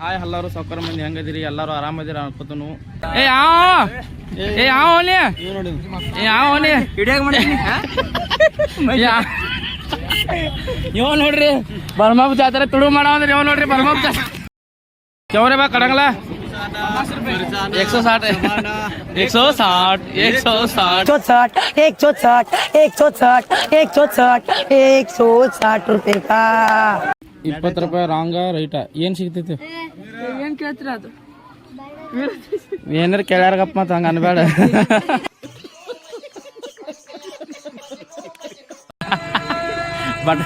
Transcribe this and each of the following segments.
Hi ಹಲ್ಲಾರು ಸಾವ್ಕಾರ ಮಂದಿ ಹೆಂಗದಿರಿ ಎಲ್ಲಾರು ಆರಾಮದಿರಿ ಅನ್ಕೋತನು ಏ ಯಾವ ಏ ಯಾವ ಓಲಿ ಏ ಯಾವ ಓಲಿ ಇವ ನೋಡ್ರಿ ಬರ್ಮಾಬ್ ಜಾತ್ರೆ ತುಳು ಮಾಡೋ ಅಂದ್ರೆ ಇವ ನೋಡ್ರಿ ಬರ್ಮಾಬ್ ಜಾತ್ರೆ ಕೆವರೆ ಬಾ ಕಡಂಗಲ एक सौ साठ एक सौ साठ एक सौ साठ सौ साठ एक सौ साठ एक सौ साठ एक सौ साठ एक सौ साठ रुपए का ಇಪ್ಪತ್ತು ರೂಪಾಯಿ ರಾಂಗ ರೈಟ. ಏನ್ ಸಿಗ್ತೈತಿ? ಏನ್ ಕೇಳ್ತೀರ ಅದು? ಏನಾರ ಕೇಳ್ಯಾರಗಪ್ಪ ಮತ್ತ ಹಂಗ ಅನ್ಬೇಡ ಬಟ್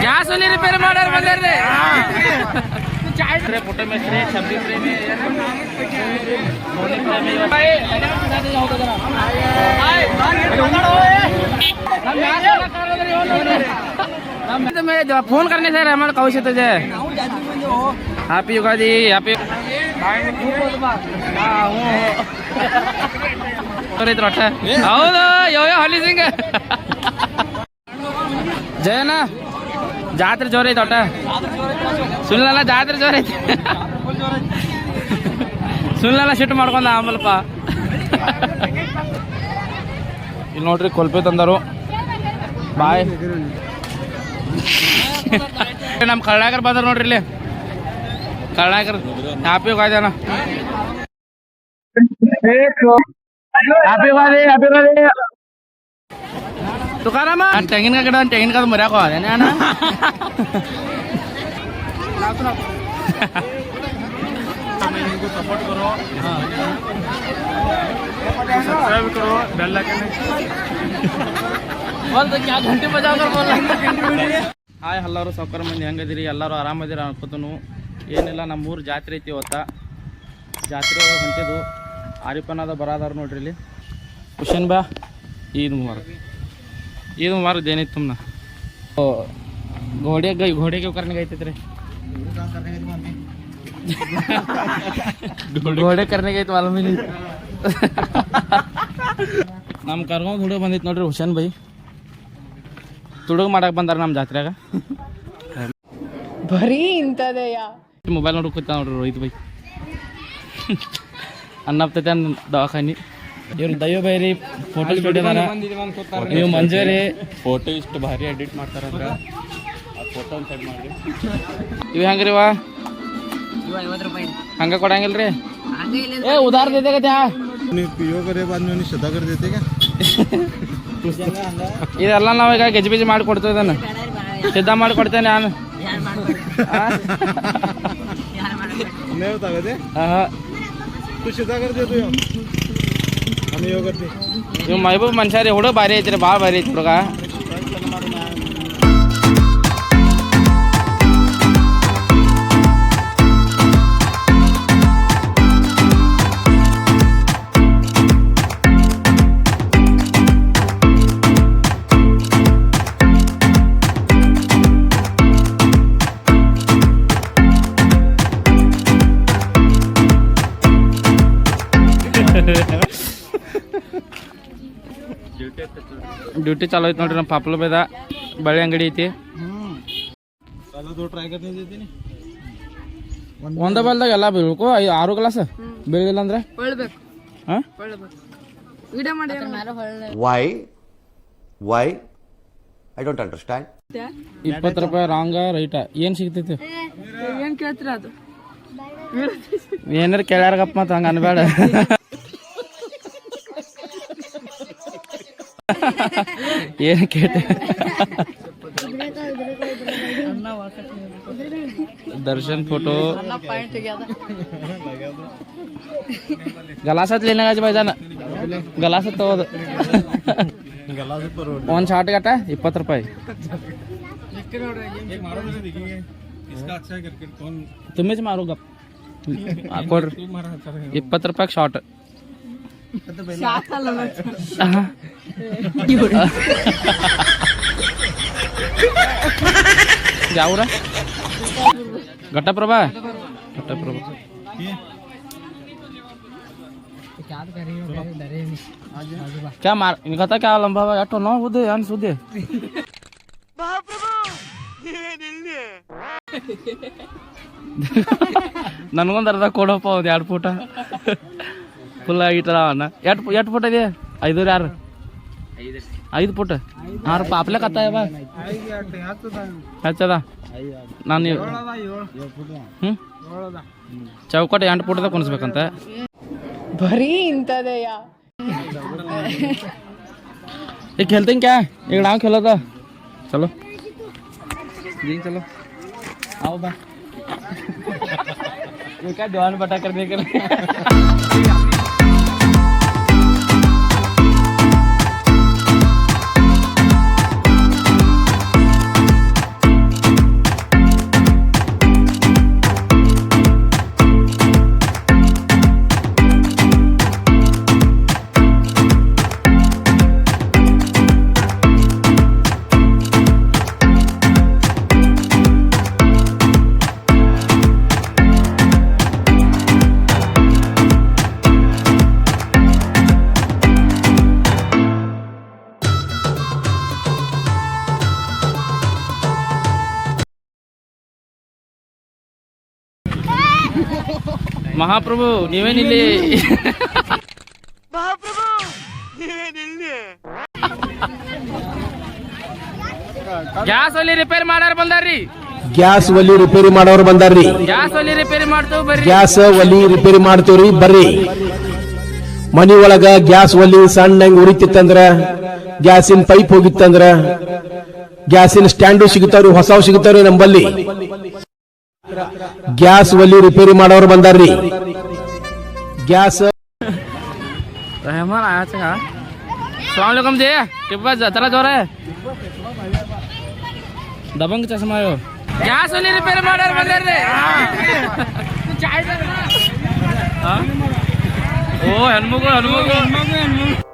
ಗ್ಯಾಸ್ ಅಲ್ಲಿ ರಿಪೇರ್ ಮಾಡ್ಯಾರ ಬಂದ್ರಿ ಫೋನ್ ಮೇಸ್ತ್ರಿ ಶಬ್ದಿ ಪ್ರೇಮಿ ફોન ಹ್ಯಾಪಿ સર અમારે કહું છે તજે હેપી યુગાદી હેપી ಹೌದು ಯಾವ ಹಳ್ಳಿ ಸಿಂಗ್ ಜಯನಾ ಜಾತ್ರೆ ಜೋರ ಐತೆ ಒಟ್ಟ. ಸುಳ್ಳಲ್ಲ ಜಾತ್ರೆ ಜೋರ ಐತೆ ಸುಳ್ಳಲ್ಲ ಸಿಟ್ಟು ಮಾಡ್ಕೊಂಡ ಆಮಲ್ಪ ಇಲ್ಲಿ ನೋಡ್ರಿ ಕೊಲ್ಪೆ ತಂದರು. ಬಾಯ್. ನಮ್ಮ ಕಳ್ಳಾಗರ್ ಬಂದ್ರ ನೋಡ್ರಿ ಇಲ್ಲಿ. ಕಳ್ಳಾಗರ್ ಹ್ಯಾಪಿ ಹೋಗಾಯ್ದಾನ ಹ್ಯಾಪಿ ಹ್ಯಾಪಿ ತುಕಾರಾಮ ತೆಂಗಿನ ಗಿಡ ತೆಂಗಿನಕಾದ ಮರ್ಯಾಕ ಹೋದೇನೆ ಅಣ್ಣ ಗಂಟೆ ಹಾಯ್ ಹಲ್ಲಾರು ಸಾವ್ಕಾರ ಮಂದಿ ಹೆಂಗದಿರಿ ಎಲ್ಲರೂ ಆರಾಮದಿರ ಅನ್ಕೋತನು ಏನಿಲ್ಲ ನಮ್ಮ ಊರು ಜಾತ್ರೆ ಐತಿ ಇವತ್ತ ಜಾತ್ರೆ ಒಳಗೆ ಹೊಂಟಿದ್ದು ಆರಿಪನಾದ ಬರಾದಾರ ನೋಡ್ರಿ ಇಲ್ಲಿ ಕುಶನ್ ಬಾ ಈದ್ ಮುಬಾರಕ್ ಈದ್ ಮುಬಾರಕ್ ದೇನಿತ್ತು ತುಮ್ನ ಓ घोड़े गई घोड़े क्यों करने गए थे तेरे घोड़े करने गए तो मालूम ही नहीं ನಮ್ಮ ಕರ್ಕೊಂಡು ಹುಡುಗ ಬಂದಿತ್ತು ನೋಡ್ರಿ ಹುಷೇನ್ ಬೈ ತುಡುಗ್ ಮಾಡಕ್ ಬಂದಾರ ನಮ್ಮ ಜಾತ್ರೆಗ ಬರೀ ಇಂಥದೆಯಾ ಮೊಬೈಲ್ ನೋಡ್ರಿ ಕೂತ ನೋಡ್ರಿ ರೋಹಿತ್ ಬೈ ಅನ್ನಪ್ತೈತೆ ಅನ್ನ ದವಾಖಾನಿ ಇವ್ರು ದಯೋಬೈರಿ ಫೋಟೋ ಸ್ಟುಡಿಯೋದಾರ ನೀವು ಮಂಜೇರಿ. ಫೋಟೋ ಇಷ್ಟು ಭಾರಿ ಎಡಿಟ್ ಮಾಡ್ತಾರ ಫೋಟೋ ಇವು ಹೆಂಗ್ರಿ ವಾ ಹಂಗ ಕೊಡಂಗಿಲ್ಲ ರೀ ಏ ಉದಾರ ದೇತೆ ಕತೆ ನೀವು ಇದೆಲ್ಲ ನಾವು ಈಗ ಬಿಜಿ ಮಾಡಿ ಕೊಡ್ತೇವೆ ಸಿದ್ಧ ಮಾಡಿ ಕೊಡ್ತೇನೆ ನಾನು. ನೀವು ತಗದೆ ಖುಷಿ ತಗರ್ತೇವೆ ಇವ್ ಮೈಬೂಬ್ ಮನುಷ್ಯ ರೀ ಹುಡುಗ ಭಾರಿ ಐತ್ರಿ ಭಾಳ ಭಾರಿ ಐತಿ ಹುಡುಗ ಡ್ಯೂಟಿ ಚಾಲು ಐತೆ ನೋಡ್ರಿ ನಮ್ಮ ಪಾಪ್ಲ ಬೇದ. ಬಳೆ ಅಂಗಡಿ ಐತಿ. ಒಂದ ಬಲ್ದಾಗ ಎಲ್ಲ ಬೀಳ್ಬೇಕು. ಆರು ಗ್ಲಾಸ್ ಬೀಳಿಲ್ಲ ಅಂದ್ರೆ? ವೈ ವೈ ಐ ಡೋಂಟ್ ಇಪ್ಪತ್ತು ರೂಪಾಯಿ ರಾಂಗ ರೈಟ ಏನು ಸಿಗ್ತೈತಿ? ಏನಾರ ಕೇಳ್ಯಾರಗಪ್ಪ ಮತ್ತೆ ಹಂಗೆ ಅನ್ಬೇಡ. ಏನು ಕೇಳ್ತೆ ದರ್ಶನ್ ಫೋಟೋ ಗಲಾಸತ್ ಲೇನಾಗ ಮೈದಾನ ಗಲಾಸತ್ ತಗೋದು. ಒಂದ್ ಶಾರ್ಟ್ ಗಟ್ಟ ಇಪ್ಪತ್ತು ರೂಪಾಯಿ. ತುಂಬಿ ಮಾರು ಗಪ್. ಕೊಡ್ರಿ. ಇಪ್ಪತ್ತು ರೂಪಾಯಿ ಶಾರ್ಟ್ ಯಾವ್ರ ಘಟ್ಟಪ್ರಭಾ ಪಟ್ಟಪ್ರಭು क्या मार इनका था क्या लंबा हुआ यार ना बुद्धे यार सुधे ನನಗೊಂದು ಅರ್ಧ ಕೊಡಪ್ಪ ಒಂದು ಎರಡು ಫೂಟ ಫುಲ್ ಆಗಿಟ್ಟದ ಅಣ್ಣ ಎಷ್ಟು ಎಷ್ಟು ಫುಟ್ ಇದೆ ಐದು ಯಾರು ಐದು ಫುಟ್ ಹಾಂ ರೂಪಾಯಿ ಆಪ್ಲೆ ಕತ್ತ ಬಾ ಹಚ್ಚದ ನಾನು ಹ್ಞೂ ಚೌಕಟ್ಟು ಎಂಟು ಫುಟ್ದಾಗ ಕುಣಿಸ್ಬೇಕಂತ ಬರೀ ಇಂಥದೆಯಾ ये खेलते हैं क्या एक डाव खेलो तो चलो जी चलो आओ बा ये क्या दीवान बटा करने के लिए ಮಹಾಪ್ರಭು ನೀವೇನಿಲ್ಲಿ? ಗ್ಯಾಸ್ ಒಲಿ ರಿಪೇರಿ ಮಾಡಾರ ಬಂದಾರ್ರಿ. ಗ್ಯಾಸ್ ಒಲಿ ರಿಪೇರಿ ಮಾಡೋರು ಬಂದಾರ್ರಿ. ಗ್ಯಾಸ್ ಒಲಿ ರಿಪೇರಿ ಮಾಡ್ತೇವೆ ಬರ್ರಿ. ಗ್ಯಾಸ್ ಒಲಿ ರಿಪೇರಿ ಮಾಡ್ತೀವ್ರಿ ಬರ್ರಿ. ಮನಿ ಒಳಗ ಗ್ಯಾಸ್ ಒಲಿ ಸಣ್ಣ ಹೆಂಗ್ ಉರಿತಿತ್ತಂದ್ರ ಗ್ಯಾಸಿನ ಪೈಪ್ ಹೋಗಿತ್ತಂದ್ರ ಗ್ಯಾಸಿನ ಸ್ಟ್ಯಾಂಡು ಸಿಗುತ್ತಾವ್ರಿ ಹೊಸವು ಸಿಗುತ್ತಾವ್ರಿ ನಂಬಲ್ಲಿ. ಗ್ಯಾಸ್ ಒಲಿ ರಿಪೇರಿ ಮಾಡೋರು ಬಂದಾರ್ರಿ ಗ್ಯಾಸ್ रहमान आया था सलामकुम जी टिप्पा जरा जोर है दबंग चश्मा आयो ಗ್ಯಾಸ್ ಒಲಿ ರಿಪೇರಿ ಮಾಡ್ಯಾರ ಬಂದಾರ್ರಿ ಹಾ? ಓ ಹೆಣ್ಮಗು ಹೆಣ್ಮಗು ಮಾವ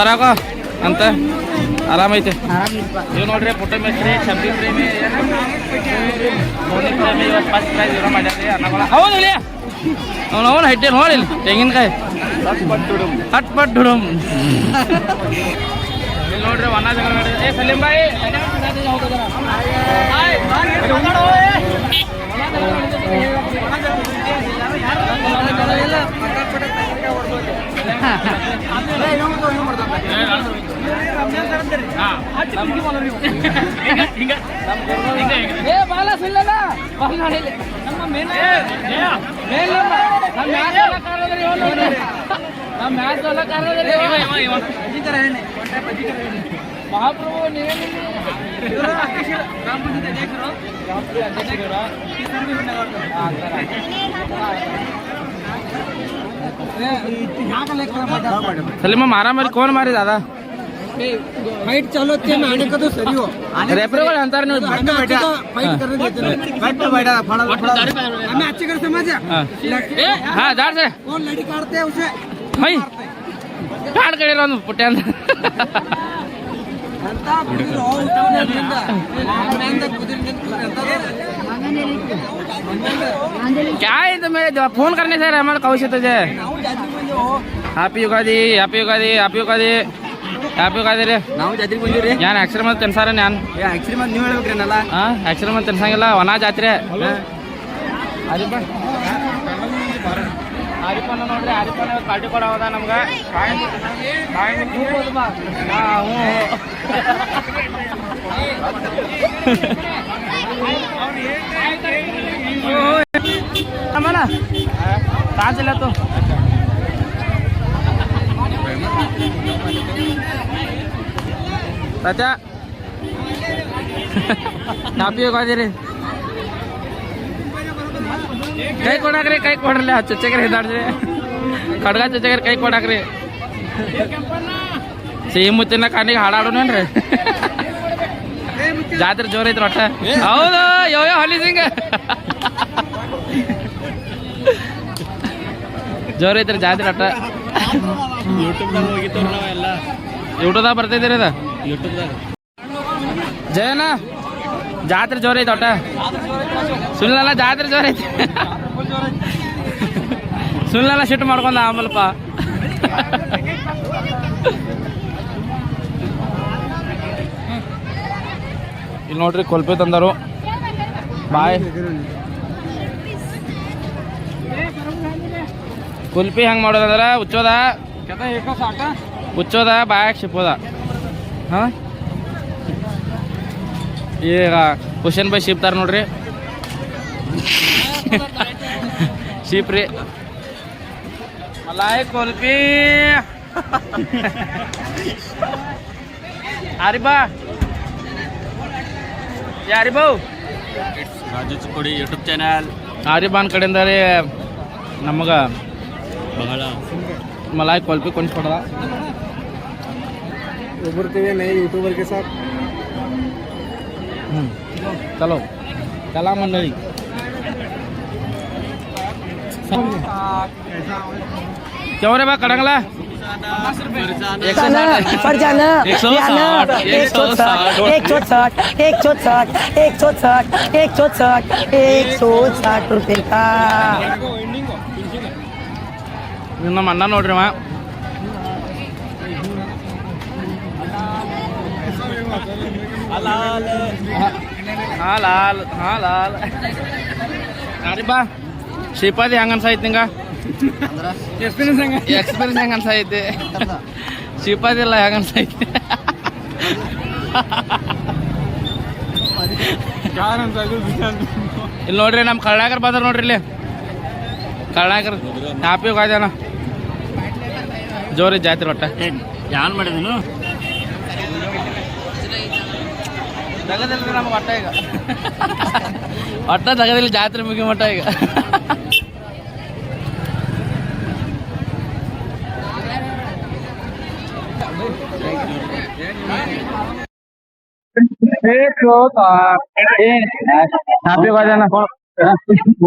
ಬರಾಕ? ಅಂತ? ಆರಾಮೈತೆ. ನೀವು ನೋಡ್ರಿ ಪುಟ್ಟ ಮೇಸ್ತ್ರಿ ಶಬ್ದಿ ಪ್ರೇಮಿ ಪ್ರೇಮಿ ಇವತ್ತು ಫಸ್ಟ್ ಪ್ರೈಸ್ ಇರೋ ಮಾಡ್ಯಾರಿ ಅನ್ನಗಳ ಹೌದು ಇಲ್ಲಿ ಅವ್ನು ಅವನು ಹಟ್ಟಿ ನೋಡಿ ತೆಂಗಿನಕಾಯಿ. ಹಟ್ ಪಟ್ ಡುಡುಮ್ ಇಲ್ಲಿ ನೋಡ್ರಿ ನಡೆದಿದೆ. ಏ ಸಲೀಂ ಬಾಯಿ ಏ ಬಾಲ ಸುಳ್ಳಲ್ಲ ಬಾಲ ನೋಡಿಲ್ಲ. ನಮ್ಮ ಮೇಲ್ ಮೇಲ್ ನಮ್ಮ ನಮ್ಮ ಮ್ಯಾಚ್ ಎಲ್ಲ બી કરાય નહીં કોન્ટ્રાક્ટ બધી કરાય નહીં મહાપ્રભુ ગ્રામ પંચાયત અધ્યક્ષ રહો ગ્રામ પંચાયત અધ્યક્ષ રહો કિશન બી મારા મારી કોણ મારી દાદા? ફાઇટ ચાલો તેમ આને કદો સરિયો રેપરેવલ અંતર ને બેઠા. ફાઇટ કરને બેઠા ફड़ा फड़ा ಕಾಡ್ ಕಡಿರೋ ಒಂದು ಪುಟ್ಟ ಅಂತ ಅಂತ ಕುದುರು ಉತ್ತಮದಿಂದ ಆಮೇಲೆ ಕುದುರಿನಿಂದ क्या है तो मेरे फोन करने से हमारे कौश तुझे ನಾವು ಜಾತ್ರೆ ಬಂದೆವು happy Ugadi happy Ugadi happy Ugadi happy Ugadi ರೀ ನಾವು ಜಾತ್ರೆಗೆ ಬಂದಿವ್ರಿ ഞാൻ ಅಕ್ಷರ ಮಂತ್ ತಿನ್ಸಾರ ನಾನು ಆಕ್ಚುಲಿ ಮತ್ತೆ ನೀವು ಹೇಳ್ಬೇಕ್ರಿ ನಲ್ಲ ಹಾಂ ಅಕ್ಷರ ಮಂತ್ ತಿನ್ಸಂಗಿಲ್ಲ ವನ ಜಾತ್ರೆ ಆರಿಪ ಆರಿಪನ ನೋಡ್ರಿ ಆರಿಪನ ಪಾರ್ಟಿ ಕೊಡೋದ ನಮ್ಗೆ. ಅಮ್ಮನ ಕಾಜಿಲ್ಲ ತು ಸತ್ಯ. ಕಾಪಿ ಹೋಗೋದಿರಿ. ಕೈ ಕೊಡಾಕ್ರಿ ಕೈ ಕೊಡ್ರಲ್ಲ ಚುಚ್ಚಗ್ರಿ ಹಿದಾಡ್ರಿ ಖಡ್ಗ ಚುಚ್ಚಗ್ರಿ ಕೈ ಕೊಡಾಕ್ರಿ. ಸಿಹಿ ಮುತ್ತಿನ ಕಣ್ಣಿಗೆ ಹಾಡಾಡೋನೇನ್ರಿ ಜಾತ್ರೆ ಜೋರ್ ಐತ್ರಿ ಒಟ್ಟ. ಹೌದು ಯೋ ಯೋ ಹಲಿ ಸಿಂಗ್. ಜೋರ್ ಐತ್ರಿ ಜಾತ್ರೆ ಒಟ್ಟ. ಯೂಟ್ಯೂಬ್ದಾಗ ಬರ್ತಿದ್ದೀರಿ ಅದ? ಯೂಟ್ಯೂಬ್ದಾಗ ಜಯನ ಜಾತ್ರೆ ಜೋರ ಐತೆ ಒಟ್ಟ. ಸುಳ್ಳಲ್ಲ ಜಾತ್ರೆ ಜೋರೈತೆ. ಸುಳ್ಳಲ್ಲ ಶಿಟ್ ಮಾಡ್ಕೊಂಡ ಆಮಲ್ಪ ಇಲ್ಲಿ ನೋಡ್ರಿ ಕೊಲ್ಪೆ ತಂದರು. ಬಾಯ್. ಕುಲ್ಪಿ ಹೆಂಗೆ ಮಾಡೋದಂದ್ರೆ ಉಚ್ಚೋದ ಉಚ್ಚೋದ ಬಾಯಾಗ ಶಿಪ್ಪೋದ ಹಾಂ? ಈಗ ಹುಷೇನ್ ಬೈ ಶಿಪ್ತಾರ ನೋಡ್ರಿ ಶಿಪ್ ರೀ ಮಲಾಯ್ ಕೊಲ್ಪಿ ಆರಿಬಾ ಯಾರಿಬಾ ರಾಜು ಚಿಕ್ಕೋಡಿ ಯೂಟ್ಯೂಬ್ ಚಾನಲ್ ಆರಿಬಾನ್ ಕಡೆಯಿಂದ ರೀ ನಮಗೆ ಬಹಳ ಮಲಾಯ್ ಕೊಲ್ಪಿ ಕೊಂಡಿಸ್ಕೊಡದ उभरते नए यूट्यूबर के साथ हम्म, चलो चला मंडळी केव्हा रे बा कडंगला एक सौ साठ फरजाना एक सौ साठ, एक सौ साठ एक सौ साठ एक सौ साठ एक सौ साठ एक सौ साठ एक सौ साठ रुपये का ಇನ್ನು ನಮ್ಮ ಅಣ್ಣ ನೋಡ್ರಿ ಅವ ಹಾ ಲಾಲ್ ಹಾ ಲಾಲ್ ಅರಿ ಬಾ. ಶ್ರೀಪಾದಿ ಹೆಂಗ ಅನ್ಸಾಯ್ತು ನಿಂಗ? ಎಕ್ಸ್ಪೀರಿಯನ್ಸ್ ಹೆಂಗ? ಎಕ್ಸ್ಪೀರಿಯನ್ಸ್ ಹೆಂಗ ಇಲ್ಲ ಶ್ರೀಪಾದಿ ಎಲ್ಲ ಹೆಂಗ ಅನ್ಸಾಯ್ತಿ? ಇಲ್ಲಿ ನೋಡ್ರಿ ನಮ್ಮ ಕಳ್ಳಾಗರ್ ಬಂದ್ರ ನೋಡ್ರಿ ಇಲ್ಲಿ. ಕಳ್ಳಾಗರ್ ಹ್ಯಾಪಿ ಹೋಗ್ಯಾನ ಜೋರಿ ಜಾತ್ರೆ ಒಟ್ಟ. ಯಾನ್ ಮಾಡಿದನು ಜಗದಲ್ಲಿ ನಮ್ಗೆ ಒಟ್ಟ ಈಗ ಒಟ್ಟ ಜಗದಲ್ಲಿ ಜಾತ್ರೆ ಮುಗಿ ಮಟ್ಟ ಈಗ ಹ್ಯಾಪಿ ಹೋಗ್ಯಾನ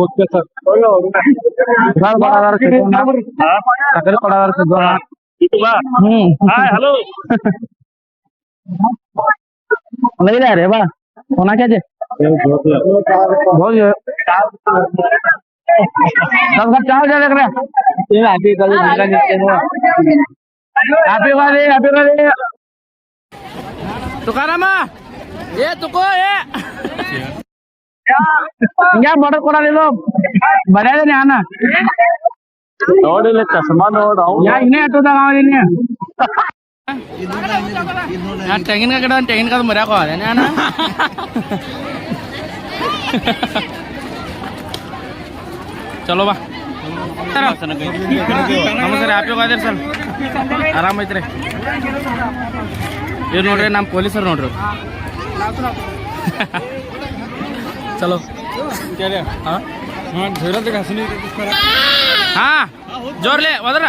ಓಕೆ ಸರ್ ಸರ್ ಕೊಡೋದಾರ ಸಿಗೋಣ ಸಕರೆ ಕೊಡೋದಾರ ಸಿಗೋಣ ಹ್ಮ್ ಹಲೋ नहीं जा रहे बा होना क्या जे बहुत जो सब घर चार जा लग रहा ये हैप्पी कल जिंदा जिसके वो हैप्पी वाले हैप्पी वाले तुकारामा ये तुको ये क्या बॉर्डर कोड़ा ले लो बड़ा नहीं आना ನೋಡಿಲ್ಲ ಚಸ್ಮಾ ನೋಡ ಯಾ ಇನ್ನೇ ಹತ್ತದ ನಾವು ಇನ್ನೇ ನಾನು ತೆಂಗಿನ ಗಿಡ ತೆಂಗಿನ ಕಾದು ಮರ್ಯಾಕ ನಾನು ಚಲೋ ಬಾ. ನಮಸ್ಕಾರ ಹ್ಯಾಪಿ ಹೋಗಾದಿರಿ ಸರ್. ಆರಾಮ ಐತ್ರಿ. ಇವ್ರು ನೋಡ್ರಿ ನಮ್ಮ ಪೊಲೀಸರು ನೋಡ್ರಿ ಚಲೋ. ಹಾ? ಜೋರ್ಲೆ ಹೋದ್ರ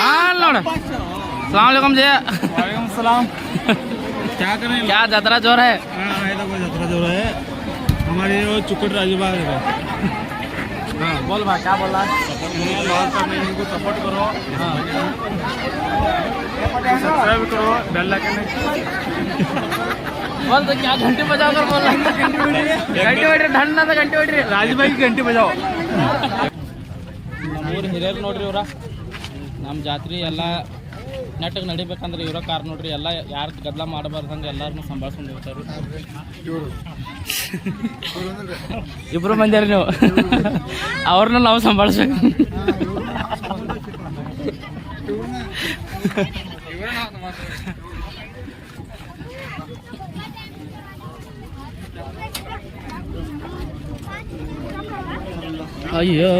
ಹಾ ನೋಡ. सलामकुम जी सलाम क्या करें क्या जतरा जोर है जतरा जो है हमारे वो चुकट राजूबाग है बोल भाई क्या बोल रहा है इनको सपोर्ट करो सब्सक्राइब करो बेल आइकन बोल तो क्या घंटे बजाओ कर बोल रहा घंटे बैठ रही ठंड ना घंटे बैठ रही ರಾಜುಬಾಯಿ ಗಂಟೆ ಬಜಾವ್ ನಮ್ಮೂರು ಹಿರಿಯರು ನೋಡ್ರಿ ಇವ್ರ ನಮ್ಮ ಜಾತ್ರೆ ಎಲ್ಲ ನೆಟ್ಟಗೆ ನಡಿಬೇಕಂದ್ರೆ ಇರೋ ಕಾರ್ ನೋಡ್ರಿ, ಎಲ್ಲ ಯಾರು ಗದ್ದಲ ಮಾಡಬಾರ್ದಂಗೆ ಎಲ್ಲಾರನ್ನೂ ಸಂಭಾಳ್ಸ್ಕೊಂಡು ಹೋಗ್ತಾರೆ. ಇಬ್ರು ಮಂದಿರಿ ನೀವು. ಅವ್ರನ್ನ ನಾವು ಸಂಭಾಳಿಸ್ಬೇಕು. ಅಯ್ಯೋ.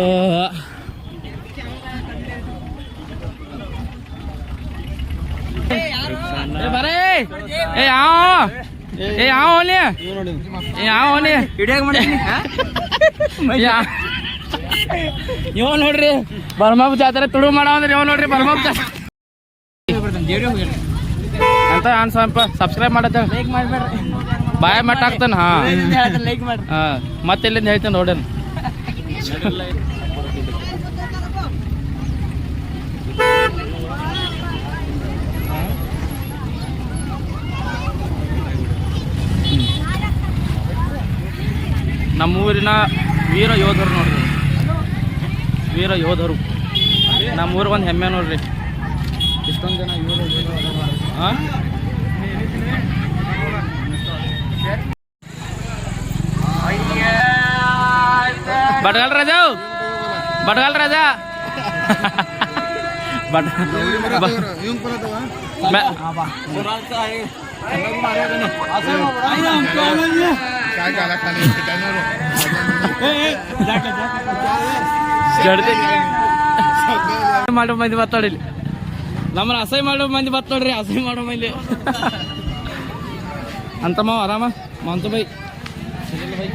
ಏ ಯಾವ ಏ ಯಾವ ಓಲಿ ಯಾವ ಓಲಿ ಹಿಡಿಯಾಗ ಮಾಡಿ ಇವ್ ನೋಡ್ರಿ ಬರ್ಮಾಬ್ ಜಾತ್ರೆ ತುಳು ಮಾಡೋ ಅಂದ್ರೆ ಇವ್ ನೋಡ್ರಿ ಬರ್ಮಾಬ್ ಅಂತ ಸ್ವಲ್ಪ ಸಬ್ಸ್ಕ್ರೈಬ್ ಮಾಡತ್ತ. ಬಾಯ ಮಟ್ಟ ಹಾಕ್ತಾನ ಹಾ ಮತ್ತೆ ಇಲ್ಲಿಂದ ಹೇಳ್ತೀನಿ ನೋಡೋಣ. ನಮ್ಮೂರಿನ ವೀರ ಯೋಧರು ನೋಡ್ರಿ. ವೀರ ಯೋಧರು. ನಮ್ಮೂರಿಗೆ ಒಂದು ಹೆಮ್ಮೆ ನೋಡ್ರಿ. ಇಷ್ಟೊಂದು ಜನ ವೀರ ಯೋಧರು ಹಾಂ ಬಡಗಲ್ ರಾಜಾ ಬಡಗಲ್ ರಾಜಾ? ಬಟ್ ಬ- ಮಾಡೋ ಮಂದಿ ಬತ್ತಾಡಿ ನಮ್ಮನ್ನ ಅಸಹ್ಯ ಮಾಡೋ ಮಂದಿ ಬತ್ತಾಡ್ರಿ ಅಸಹ್ಯ ಮಾಡೋ ಮಂದಿ ಅಂತ ಮಾವ ಆರಾಮ ಮಂತು ಬೈ ಬೈ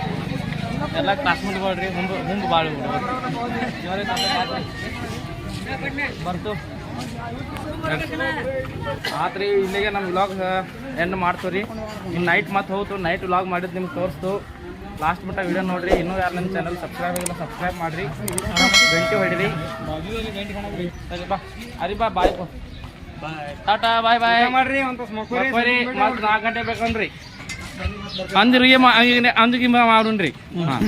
ಎಲ್ಲ ಕ್ಲಾಸ್ ಮಾಡ್ರಿ ಹುಂಬ ಮುಂದೆ ಬಾಳ್ ಬರ್ತು ಆತ್ರಿ ಇಲ್ಲಿಗೆ ನಮ್ಮ ವ್ಲಾಗ್ ಎಂಡ್ ಮಾಡ್ತೀವಿ ರೀ. ಇನ್ನು ನೈಟ್ ಮತ್ತೆ ಹೋಗ್ತು ನೈಟ್ ವ್ಲಾಗ್ ಮಾಡಿದ್ದು ನಿಮ್ಗೆ ತೋರಿಸ್ತು. ಲಾಸ್ಟ್ ಮಟ್ಟ ವಿಡಿಯೋ ನೋಡ್ರಿ ಇನ್ನೂ ಯಾರು ನಮ್ಮ ಚಾನಲ್ ಸಬ್ಸ್ಕ್ರೈಬ್ ಆಗಿಲ್ಲ ಸಬ್ಸ್ಕ್ರೈಬ್ ಮಾಡಿರಿ. ಗಂಟೆ ಹೊಡಿರಿ. ಸರಿ ಬಾ ಅರಿ ಬಾ ಬಾಯ್ ಟಾಟಾ ಬಾಯ್ ಬಾಯ್ ಮಾಡ್ರಿ ಮತ್ತೆ ನಾಲ್ಕು ಗಂಟೆ ಬೇಕನ್ರಿ ಅಂದ್ರಿಗೆ ಅಂದಿಗೆ ಮಾಡೋಣ್ರಿ ಹಾಂ.